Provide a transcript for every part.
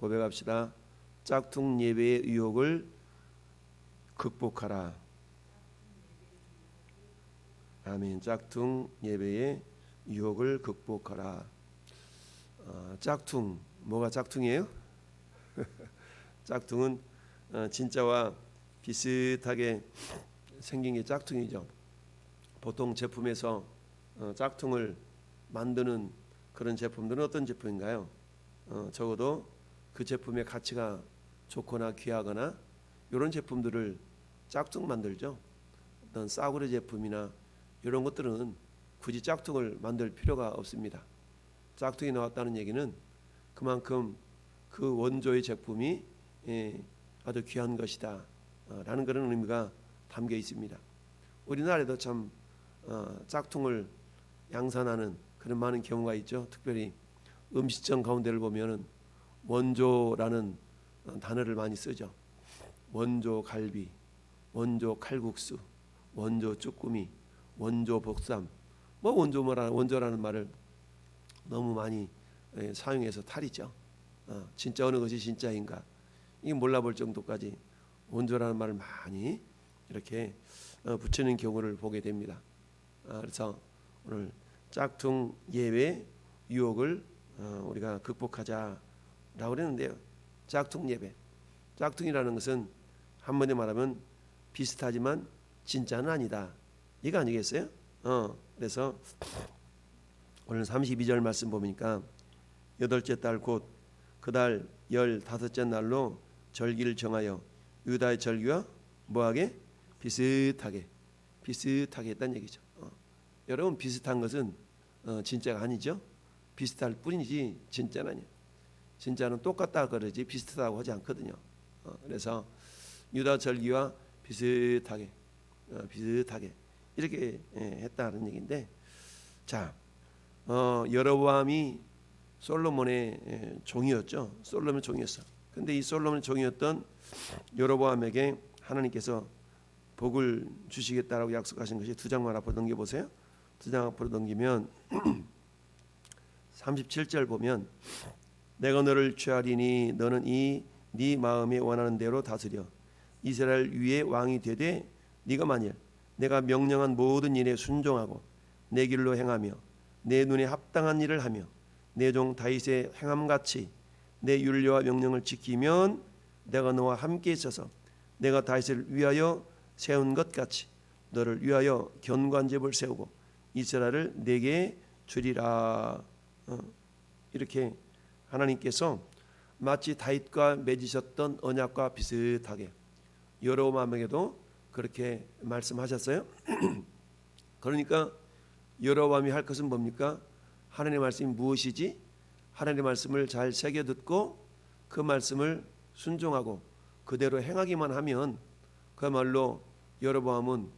고백합시다. 짝퉁 예배의 유혹을 극복하라. 아멘. 짝퉁 예배의 유혹을 극복하라. 어, 짝퉁 뭐가 짝퉁이에요? 짝퉁은 어, 진짜와 비슷하게 생긴 게 짝퉁이죠. 보통 제품에서 어, 짝퉁을 만드는 그런 제품들은 어떤 제품인가요? 어, 적어도 그 제품의 가치가 좋거나 귀하거나 이런 제품들을 짝퉁 만들죠. 어떤 싸구려 제품이나 이런 것들은 굳이 짝퉁을 만들 필요가 없습니다. 짝퉁이 나왔다는 얘기는 그만큼 그 원조의 제품이 예, 아주 귀한 것이다 어, 라는 그런 의미가 담겨 있습니다. 우리나라에도 참 어, 짝퉁을 양산하는 그런 많은 경우가 있죠. 특별히 음식점 가운데를 보면은 원조라는 어, 단어를 많이 쓰죠. 원조 갈비, 원조 칼국수, 원조 쭈꾸미, 원조 복삼, 뭐 원조 뭐라 원조라는 말을 너무 많이 예, 사용해서 탈이죠. 어, 진짜 어느 것이 진짜인가 이 몰라볼 정도까지 원조라는 말을 많이 이렇게 어, 붙이는 경우를 보게 됩니다. 아, 그래서 오늘 짝퉁 예배 유혹을 어, 우리가 극복하자 라고 그랬는데요. 짝퉁 예배, 짝퉁이라는 것은 한번에 말하면 비슷하지만 진짜는 아니다. 이거 아니겠어요? 어, 그래서 오늘 32절 말씀 보니까 여덟째 달 곧 그달 열다섯째 날로 절기를 정하여 유다의 절기와 뭐하게 비슷하게 비슷하게 했다는 얘기죠. 어. 여러분 비슷한 것은 어, 진짜가 아니죠. 비슷할 뿐이지 진짜는 아니에요. 진짜는 똑같다 그러지 비슷하다고 하지 않거든요. 어, 그래서 유다 절기와 비슷하게 어, 비슷하게 이렇게 예, 했다는 얘기인데 자 어, 여로보암이 솔로몬의 예, 종이었죠. 솔로몬 종이었어. 근데 이 솔로몬 종이었던 여로보암에게 하나님께서 복을 주시겠다라고 약속하신 것이 두 장만 앞으로 넘겨 보세요. 두 장 앞으로 넘기면 37절 보면 내가 너를 취하리니 너는 이 네 마음에 원하는 대로 다스려. 이스라엘 위에 왕이 되되 네가 만일 내가 명령한 모든 일에 순종하고 내 길로 행하며 내 눈에 합당한 일을 하며 내 종 다윗의 행함 같이 내 율례와 명령을 지키면 내가 너와 함께 있어서 내가 다윗을 위하여 세운 것 같이 너를 위하여 견관제을 세우고 이스라엘을 내게 주리라. 어, 이렇게 하나님께서 마치 다윗과 맺으셨던 언약과 비슷하게 여로보암에게도 그렇게 말씀하셨어요. 그러니까 여로보암이 할 것은 뭡니까? 하나님의 말씀이 무엇이지? 하나님의 말씀을 잘 새겨 듣고 그 말씀을 순종하고 그대로 행하기만 하면 그야말로 여로보암은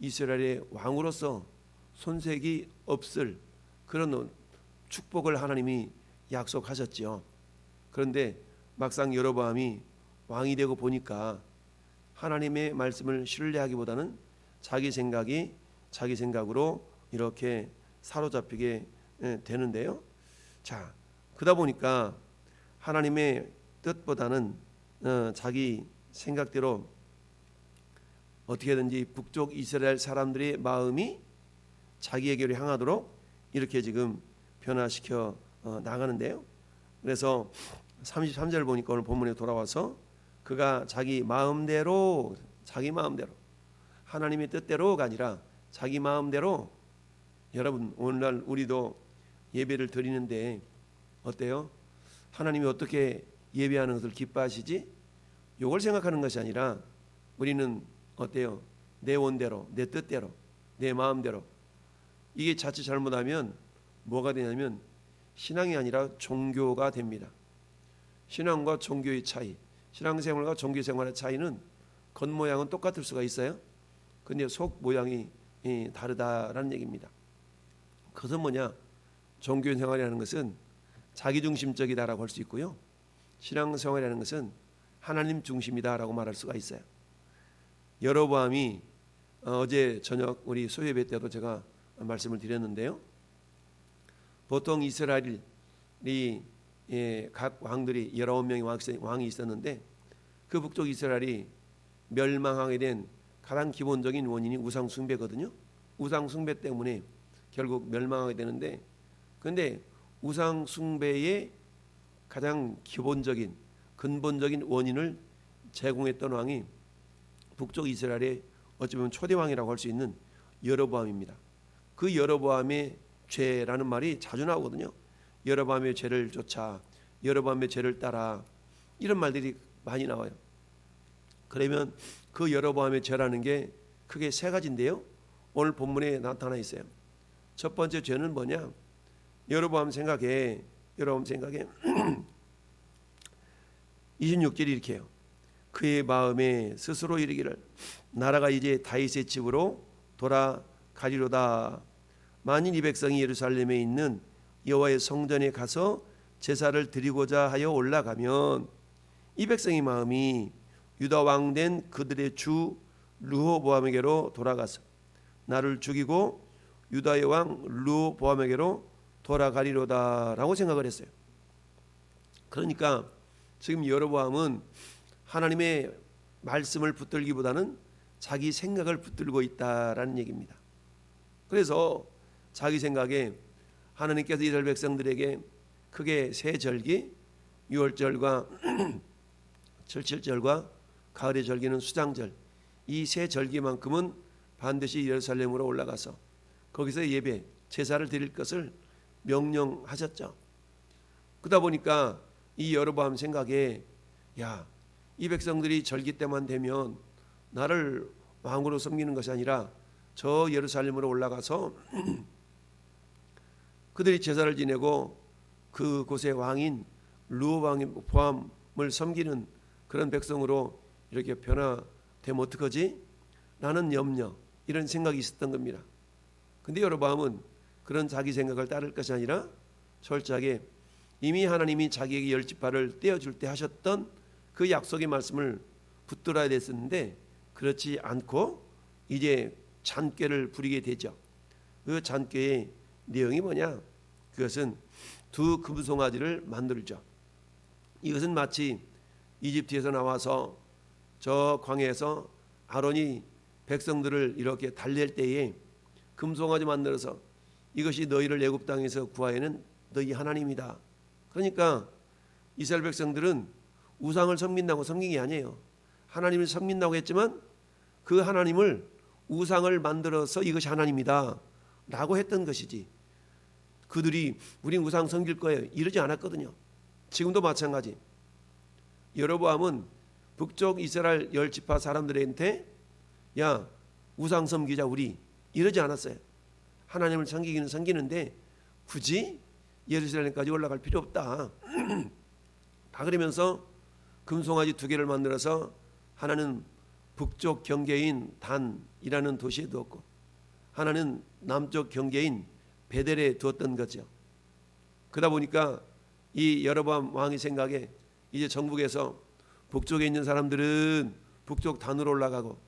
이스라엘의 왕으로서 손색이 없을 그런 축복을 하나님이 약속하셨지요. 그런데 막상 여로보암이 왕이 되고 보니까 하나님의 말씀을 신뢰하기보다는 자기 생각이 자기 생각으로 이렇게 사로잡히게 예, 되는데요. 자, 그러다 보니까 하나님의 뜻보다는 어, 자기 생각대로 어떻게든지 북쪽 이스라엘 사람들의 마음이 자기에게로 향하도록 이렇게 지금 변화시켜 어, 나가는데요. 그래서 33절 보니까 오늘 본문에 돌아와서 그가 자기 마음대로 자기 마음대로 하나님의 뜻대로가 아니라 자기 마음대로 여러분 오늘날 우리도 예배를 드리는데 어때요? 하나님이 어떻게 예배하는 것을 기뻐하시지? 요걸 생각하는 것이 아니라 우리는 어때요? 내 원대로, 내 뜻대로, 내 마음대로 이게 자칫 잘못하면 뭐가 되냐면 신앙이 아니라 종교가 됩니다. 신앙과 종교의 차이, 신앙생활과 종교생활의 차이는 겉모양은 똑같을 수가 있어요. 근데 속 모양이 다르다라는 얘기입니다. 그것은 뭐냐? 종교생활이라는 것은 자기중심적이다라고 할 수 있고요. 신앙생활이라는 것은 하나님 중심이다라고 말할 수가 있어요. 여로보암이 어제 저녁 우리 소예배 때도 제가 말씀을 드렸는데요. 보통 이스라엘이 예, 각 왕들이 19명의 왕- 왕이 있었는데 그 북쪽 이스라엘이 멸망하게 된 가장 기본적인 원인이 우상 숭배거든요. 우상 숭배 때문에 결국 멸망하게 되는데 근데 우상 숭배의 가장 기본적인 근본적인 원인을 제공했던 왕이 북쪽 이스라엘의 어찌 보면 초대 왕이라고 할 수 있는 여로보암입니다. 그 여로보암의 죄라는 말이 자주 나오거든요. 여로보암의 죄를 쫓아 여로보암의 죄를 따라 이런 말들이 많이 나와요. 그러면 그 여로보암의 죄라는 게 크게 세 가지인데요. 오늘 본문에 나타나 있어요. 첫 번째 죄는 뭐냐? 여로보암 생각에 여로보암 생각에 26절이 이렇게 해요. 그의 마음에 스스로 이르기를 나라가 이제 다윗의 집으로 돌아가리로다. 만일 이 백성이 예루살렘에 있는 여호와의 성전에 가서 제사를 드리고자 하여 올라가면 이 백성의 마음이 유다 왕 된 그들의 주 르호보암에게로 돌아가서 나를 죽이고 유다의 왕 르호보암에게로 돌아가리로다라고 생각을 했어요. 그러니까 지금 여로보암은 하나님의 말씀을 붙들기보다는 자기 생각을 붙들고 있다라는 얘기입니다. 그래서 자기 생각에 하나님께서 이스라엘 백성들에게 크게 세 절기, 유월절과 절칠절과 가을의 절기는 수장절 이 세 절기만큼은 반드시 예루살렘으로 올라가서 거기서 예배 제사를 드릴 것을 명령하셨죠. 그러다 보니까 이 여로보암 생각에 야 이 백성들이 절기 때만 되면 나를 왕으로 섬기는 것이 아니라 저 예루살렘으로 올라가서 그들이 제사를 지내고 그곳의 왕인 루호왕을 섬기는 그런 백성으로 이렇게 변화되면 어떡하지? 라는 염려 이런 생각이 있었던 겁니다. 근데 여로보암은 그런 자기 생각을 따를 것이 아니라 철저하게 이미 하나님이 자기에게 열 지파를 떼어줄 때 하셨던 그 약속의 말씀을 붙들어야 됐었는데 그렇지 않고 이제 잔꾀를 부리게 되죠. 그 잔꾀의 내용이 뭐냐? 그것은 두 금송아지를 만들죠. 이것은 마치 이집트에서 나와서 저 광야에서 아론이 백성들을 이렇게 달랠 때에 금송아지 만들어서 이것이 너희를 애굽 땅에서 구하에는 너희 하나님이다. 그러니까 이스라엘 백성들은 우상을 섬긴다고 섬긴 게 아니에요. 하나님을 섬긴다고 했지만 그 하나님을 우상을 만들어서 이것이 하나님이다 라고 했던 것이지 그들이 우린 우상 섬길 거예요. 이러지 않았거든요. 지금도 마찬가지. 여로보암은 북쪽 이스라엘 열 지파 사람들한테 야 우상 섬기자 우리. 이러지 않았어요. 하나님을 섬기기는 섬기는데 굳이 예루살렘까지 올라갈 필요 없다. 다 그러면서 금송아지 두 개를 만들어서 하나는 북쪽 경계인 단이라는 도시에 두었고 하나는 남쪽 경계인 베델에 두었던 거죠. 그러다 보니까 이 여로보암 왕의 생각에 이제 정북에서 북쪽에 있는 사람들은 북쪽 단으로 올라가고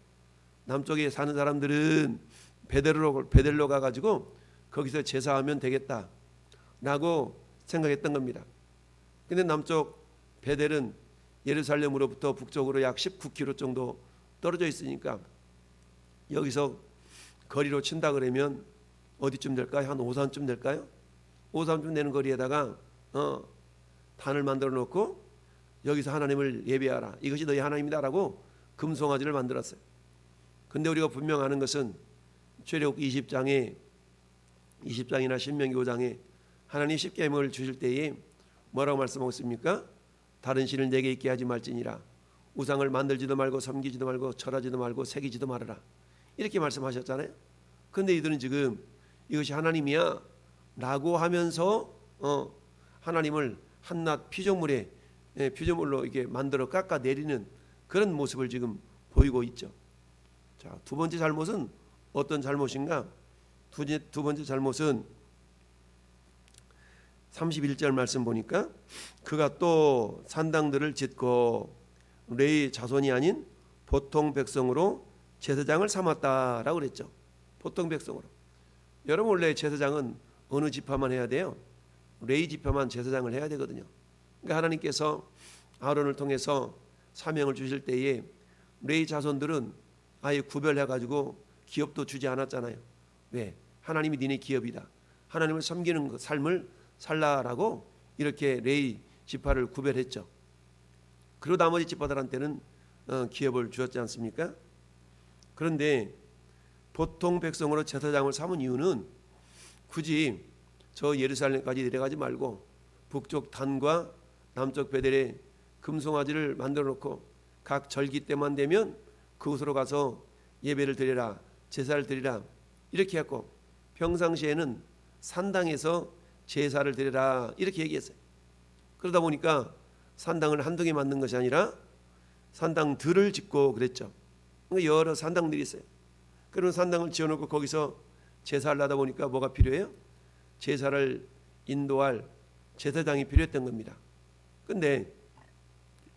남쪽에 사는 사람들은 베델로 베델로 가 가지고 거기서 제사하면 되겠다라고 생각했던 겁니다. 근데 남쪽 베델은 예루살렘으로부터 북쪽으로 약 19km 정도 떨어져 있으니까 여기서 거리로 친다 그러면 어디쯤 될까요? 한 오산쯤 될까요? 오산쯤 되는 거리에다가 어, 단을 만들어 놓고 여기서 하나님을 예배하라. 이것이 너희 하나님이다라고 금송아지를 만들었어요. 근데 우리가 분명 아는 것은 출애굽 20장에 20장이나 신명기 5장에 하나님 십계명을 주실 때에 뭐라고 말씀하고 있습니까? 다른 신을 내게 있게 하지 말지니라 우상을 만들지도 말고 섬기지도 말고 절하지도 말고 새기지도 말아라 이렇게 말씀하셨잖아요. 근데 이들은 지금 이것이 하나님이야 라고 하면서 어, 하나님을 한낱 피조물에 예, 피조물로 이렇게 만들어 깎아 내리는 그런 모습을 지금 보이고 있죠. 자, 두 번째 잘못은 어떤 잘못인가? 두, 두 번째 잘못은 31절 말씀 보니까 그가 또 산당들을 짓고 레이 자손이 아닌 보통 백성으로 제사장을 삼았다라고 그랬죠. 보통 백성으로. 여러분 원래 제사장은 어느 지파만 해야 돼요? 레이 지파만 제사장을 해야 되거든요. 그러니까 하나님께서 아론을 통해서 사명을 주실 때에 레이 자손들은 아예 구별해 가지고 기업도 주지 않았잖아요. 왜? 하나님이 니네 기업이다. 하나님을 섬기는 그 삶을 살라라고 이렇게 레이 지파를 구별했죠. 그리고 나머지 지파들한테는 어, 기업을 주었지 않습니까? 그런데 보통 백성으로 제사장을 삼은 이유는 굳이 저 예루살렘까지 내려가지 말고 북쪽 단과 남쪽 베델에 금송아지를 만들어 놓고 각 절기 때만 되면 그곳으로 가서 예배를 드리라 제사를 드리라 이렇게 했고 평상시에는 산당에서 제사를 드리라 이렇게 얘기했어요. 그러다 보니까 산당을 한두 개 만든 것이 아니라 산당들을 짓고 그랬죠. 그러니까 여러 산당들이 있어요. 그런 산당을 지어놓고 거기서 제사를 하다 보니까 뭐가 필요해요? 제사를 인도할 제사장이 필요했던 겁니다. 근데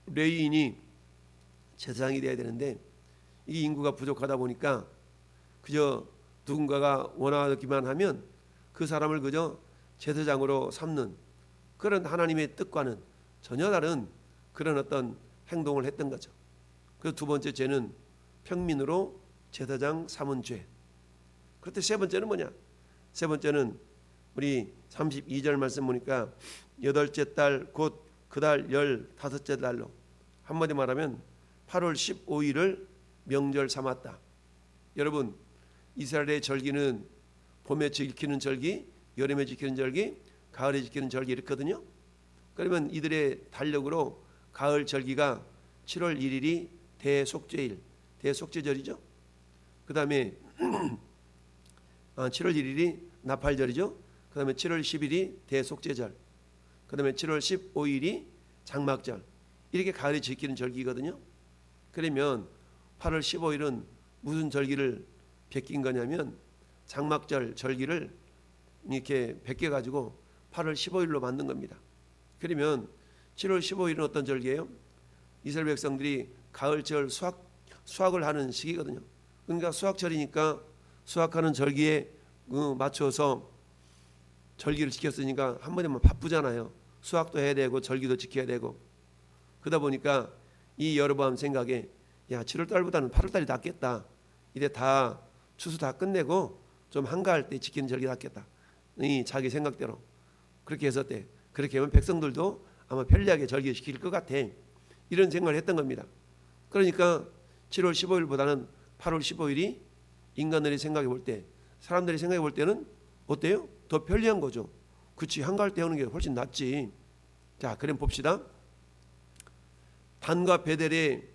레이인이 제사장이 돼야 되는데 이 인구가 부족하다 보니까 그저 누군가가 원하기만 하면 그 사람을 그저 제사장으로 삼는 그런 하나님의 뜻과는 전혀 다른 그런 어떤 행동을 했던 거죠. 그 두 번째 죄는 평민으로 제사장 삼은 죄. 그런데 세 번째는 뭐냐? 세 번째는 우리 32절 말씀 보니까 여덟째 달 곧 그달 열다섯째 달로 한마디 말하면 8월 15일을 명절 삼았다. 여러분 이스라엘의 절기는 봄에 지키는 절기, 여름에 지키는 절기, 가을에 지키는 절기 이렇거든요. 그러면 이들의 달력으로 가을 절기가 7월 1일이 대속죄일, 대속죄절이죠. 그 다음에 7월 1일이 나팔절이죠. 그 다음에 7월 10일이 대속죄절. 그 다음에 7월 15일이 장막절. 이렇게 가을에 지키는 절기거든요. 그러면 8월 15일은 무슨 절기를 베낀 거냐면 장막절 절기를 이렇게 베껴 가지고 8월 15일로 만든 겁니다. 그러면 7월 15일은 어떤 절기예요? 이스라엘 백성들이 가을절 수확 수확을 하는 시기거든요. 그러니까 수확철이니까 수확하는 절기에 어, 맞춰서 절기를 지켰으니까 한 번에만 바쁘잖아요. 수확도 해야 되고 절기도 지켜야 되고 그러다 보니까 이 여러분 생각에 야 7월 달보다는 8월 달이 낫겠다. 이제 다 추수 다 끝내고 좀 한가할 때 지키는 절기 낫겠다. 이 자기 생각대로 그렇게 했었대. 그렇게 하면 백성들도 아마 편리하게 절기 지킬 것 같아. 이런 생각을 했던 겁니다. 그러니까 7월 15일보다는 8월 15일이 인간들이 생각해 볼 때, 사람들이 생각해 볼 때는 어때요? 더 편리한 거죠. 그치 한가할 때 하는 게 훨씬 낫지. 자, 그럼 봅시다. 단과 베델에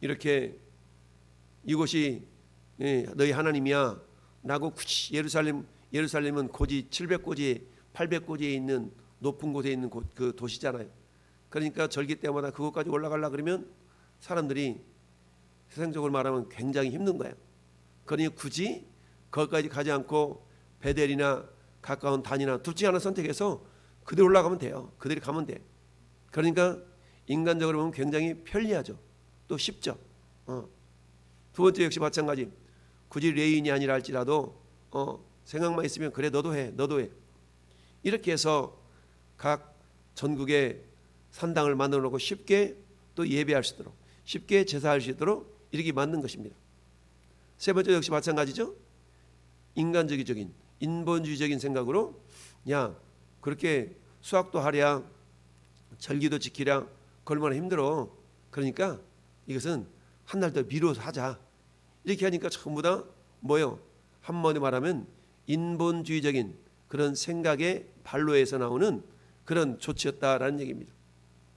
이렇게 이곳이 예, 너희 하나님이야. 라고 굳이 예루살렘 예루살렘은 고지 700고지 800고지에 있는 높은 곳에 있는 곳, 그 도시잖아요. 그러니까 절기 때마다 그것까지 올라가려 그러면 사람들이 세상적으로 말하면 굉장히 힘든 거예요. 그러니 굳이 거기까지 가지 않고 베델이나 가까운 단이나 둘 중에 하나 선택해서 그대로 올라가면 돼요. 그대로 가면 돼. 그러니까 인간적으로 보면 굉장히 편리하죠. 또 쉽죠. 어. 두 번째 역시 마찬가지. 굳이 레인이 아니라 할지라도 어, 생각만 있으면 그래 너도 해, 너도 해. 이렇게 해서 각 전국에 산당을 만들어 놓고 쉽게 또 예배할 수 있도록 쉽게 제사할 수 있도록 이렇게 만든 것입니다. 세 번째 역시 마찬가지죠. 인간적인 인본주의적인 생각으로 야 그렇게 수학도 하랴 절기도 지키랴 얼마나 힘들어. 그러니까 이것은 한 달 더 미뤄서 하자. 이렇게 하니까 전부 다 뭐요? 한마디 말하면 인본주의적인 그런 생각의 발로에서 나오는 그런 조치였다라는 얘기입니다.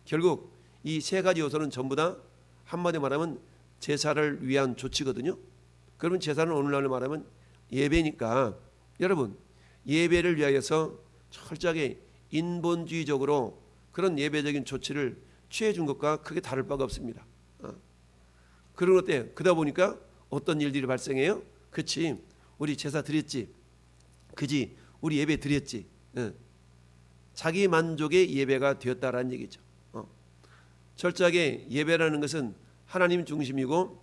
결국 이 세 가지 요소는 전부 다 한마디 말하면 제사를 위한 조치거든요. 그러면 제사는 오늘날 말하면 예배니까 여러분 예배를 위하여서 철저하게 인본주의적으로 그런 예배적인 조치를 취해 준 것과 크게 다를 바가 없습니다. 어. 그런 것 때문에 그러다 보니까 어떤 일들이 발생해요? 그치 우리 제사 드렸지 그지 우리 예배 드렸지 어. 자기 만족의 예배가 되었다라는 얘기죠. 어. 철저하게 예배라는 것은 하나님 중심이고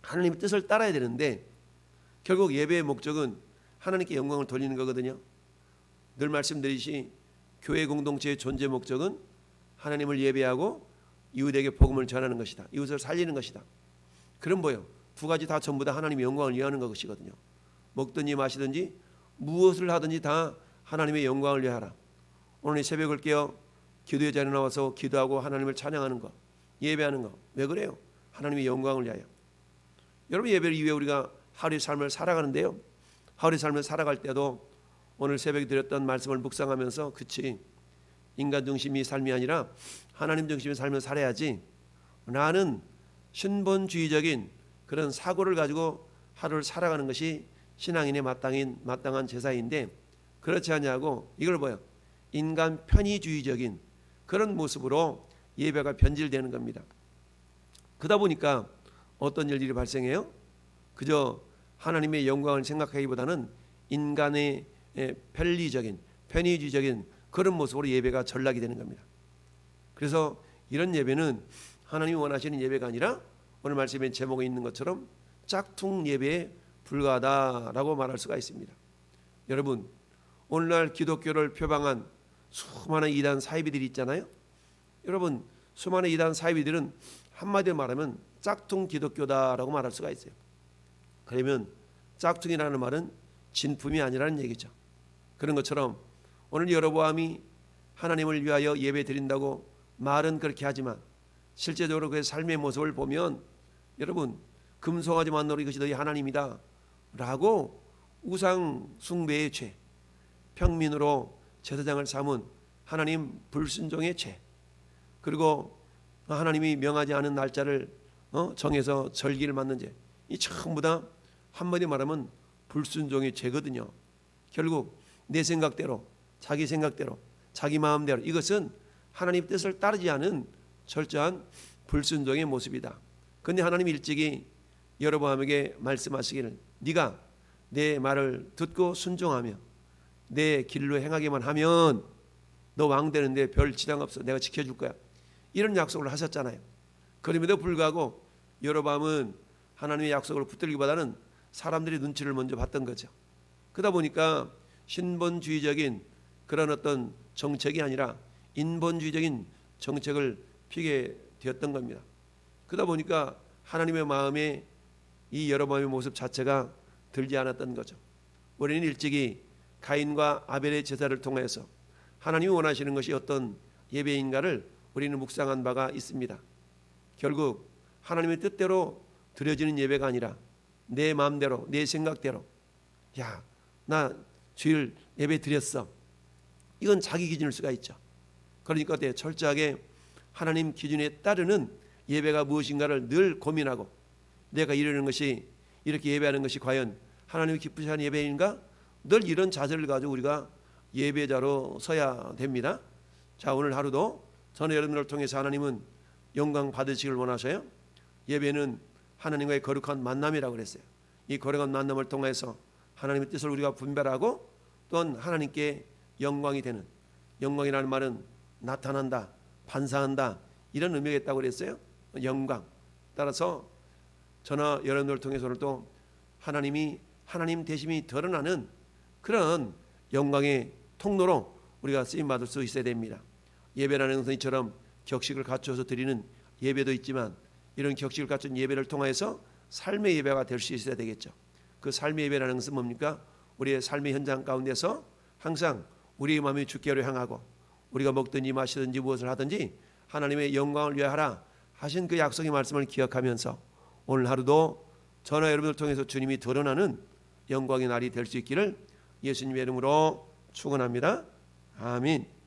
하나님의 뜻을 따라야 되는데 결국 예배의 목적은 하나님께 영광을 돌리는 거거든요. 늘 말씀드리시 교회 공동체의 존재 목적은 하나님을 예배하고 이웃에게 복음을 전하는 것이다. 이웃을 살리는 것이다. 그럼 뭐요? 두 가지 다 전부 다 하나님의 영광을 위하는 것이거든요. 먹든지 마시든지 무엇을 하든지 다 하나님의 영광을 위하라. 오늘 이 새벽을 깨어 기도의 자리에 나와서 기도하고 하나님을 찬양하는 것, 예배하는 것. 왜 그래요? 하나님의 영광을 위하여. 여러분 예배를 위해 우리가 하루의 삶을 살아가는데요. 하루의 삶을 살아갈 때도 오늘 새벽에 드렸던 말씀을 묵상하면서 그치 인간 중심이 삶이 아니라 하나님 중심의 삶을 살아야지 나는 신본주의적인 그런 사고를 가지고 하루를 살아가는 것이 신앙인의 마땅인 마땅한 제사인데 그렇지 않냐고 이걸 뭐요 인간 편의주의적인 그런 모습으로 예배가 변질되는 겁니다. 그러다 보니까 어떤 일들이 발생해요? 그저 하나님의 영광을 생각하기보다는 인간의 예, 편리적인 편의주의적인 그런 모습으로 예배가 전락이 되는 겁니다. 그래서 이런 예배는 하나님이 원하시는 예배가 아니라 오늘 말씀의 제목에 있는 것처럼 짝퉁 예배에 불과하다라고 말할 수가 있습니다. 여러분 오늘날 기독교를 표방한 수많은 이단 사이비들이 있잖아요. 여러분 수많은 이단 사이비들은 한마디로 말하면 짝퉁 기독교다라고 말할 수가 있어요. 그러면 짝퉁이라는 말은 진품이 아니라는 얘기죠. 그런 것처럼 오늘 여로보암이 하나님을 위하여 예배 드린다고 말은 그렇게 하지만 실제적으로 그의 삶의 모습을 보면 여러분 금송아지만 노리 이것이 너희 하나님이다 라고 우상 숭배의 죄 평민으로 제사장을 삼은 하나님 불순종의 죄 그리고 하나님이 명하지 않은 날짜를 어? 정해서 절기를 맞는 죄이 전부 다 한마디 말하면 불순종의 죄거든요 결국 내 생각대로 자기 생각대로 자기 마음대로 이것은 하나님 뜻을 따르지 않은 철저한 불순종의 모습이다. 근데 하나님 일찍이 여러분에게 말씀하시기를 네가 내 말을 듣고 순종하며 내 길로 행하기만 하면 너 왕 되는데 별 지장 없어. 내가 지켜줄 거야. 이런 약속을 하셨잖아요. 그럼에도 불구하고 여러밤은 하나님의 약속을 붙들기보다는 사람들이 눈치를 먼저 봤던 거죠. 그러다 보니까 신본주의적인 그런 어떤 정책이 아니라 인본주의적인 정책을 피게 되었던 겁니다. 그러다 보니까 하나님의 마음에 이 여러마음의 모습 자체가 들지 않았던 거죠. 우리는 일찍이 가인과 아벨의 제사를 통해서 하나님이 원하시는 것이 어떤 예배인가를 우리는 묵상한 바가 있습니다. 결국 하나님의 뜻대로 드려지는 예배가 아니라 내 마음대로 내 생각대로 야 나 주일 예배 드렸어. 이건 자기 기준일 수가 있죠. 그러니까 어때 철저하게 하나님 기준에 따르는 예배가 무엇인가를 늘 고민하고 내가 이러는 것이 이렇게 예배하는 것이 과연 하나님이 기쁘시는 예배인가? 늘 이런 자세를 가지고 우리가 예배자로 서야 됩니다. 자 오늘 하루도 저는 여러분을 통해서 하나님은 영광 받으시길 원하셔요 예배는 하나님과의 거룩한 만남이라고 그랬어요 이 거룩한 만남을 통해서 하나님의 뜻을 우리가 분별하고 또한 하나님께 영광이 되는 영광이라는 말은 나타난다, 반사한다 이런 의미가 있다고 그랬어요. 영광. 따라서 저나 여러분들 통해서 오늘도 하나님이 하나님 대심이 드러나는 그런 영광의 통로로 우리가 쓰임 받을 수 있어야 됩니다. 예배라는 것처럼 격식을 갖춰서 드리는 예배도 있지만 이런 격식을 갖춘 예배를 통해서 삶의 예배가 될 수 있어야 되겠죠. 그 삶의 예배라는 것은 뭡니까? 우리의 삶의 현장 가운데서 항상 우리의 마음이 주께로 향하고 우리가 먹든지 마시든지 무엇을 하든지 하나님의 영광을 위하라 하신 그 약속의 말씀을 기억하면서 오늘 하루도 저나 여러분을 통해서 주님이 드러나는 영광의 날이 될 수 있기를 예수님의 이름으로 축원합니다. 아멘.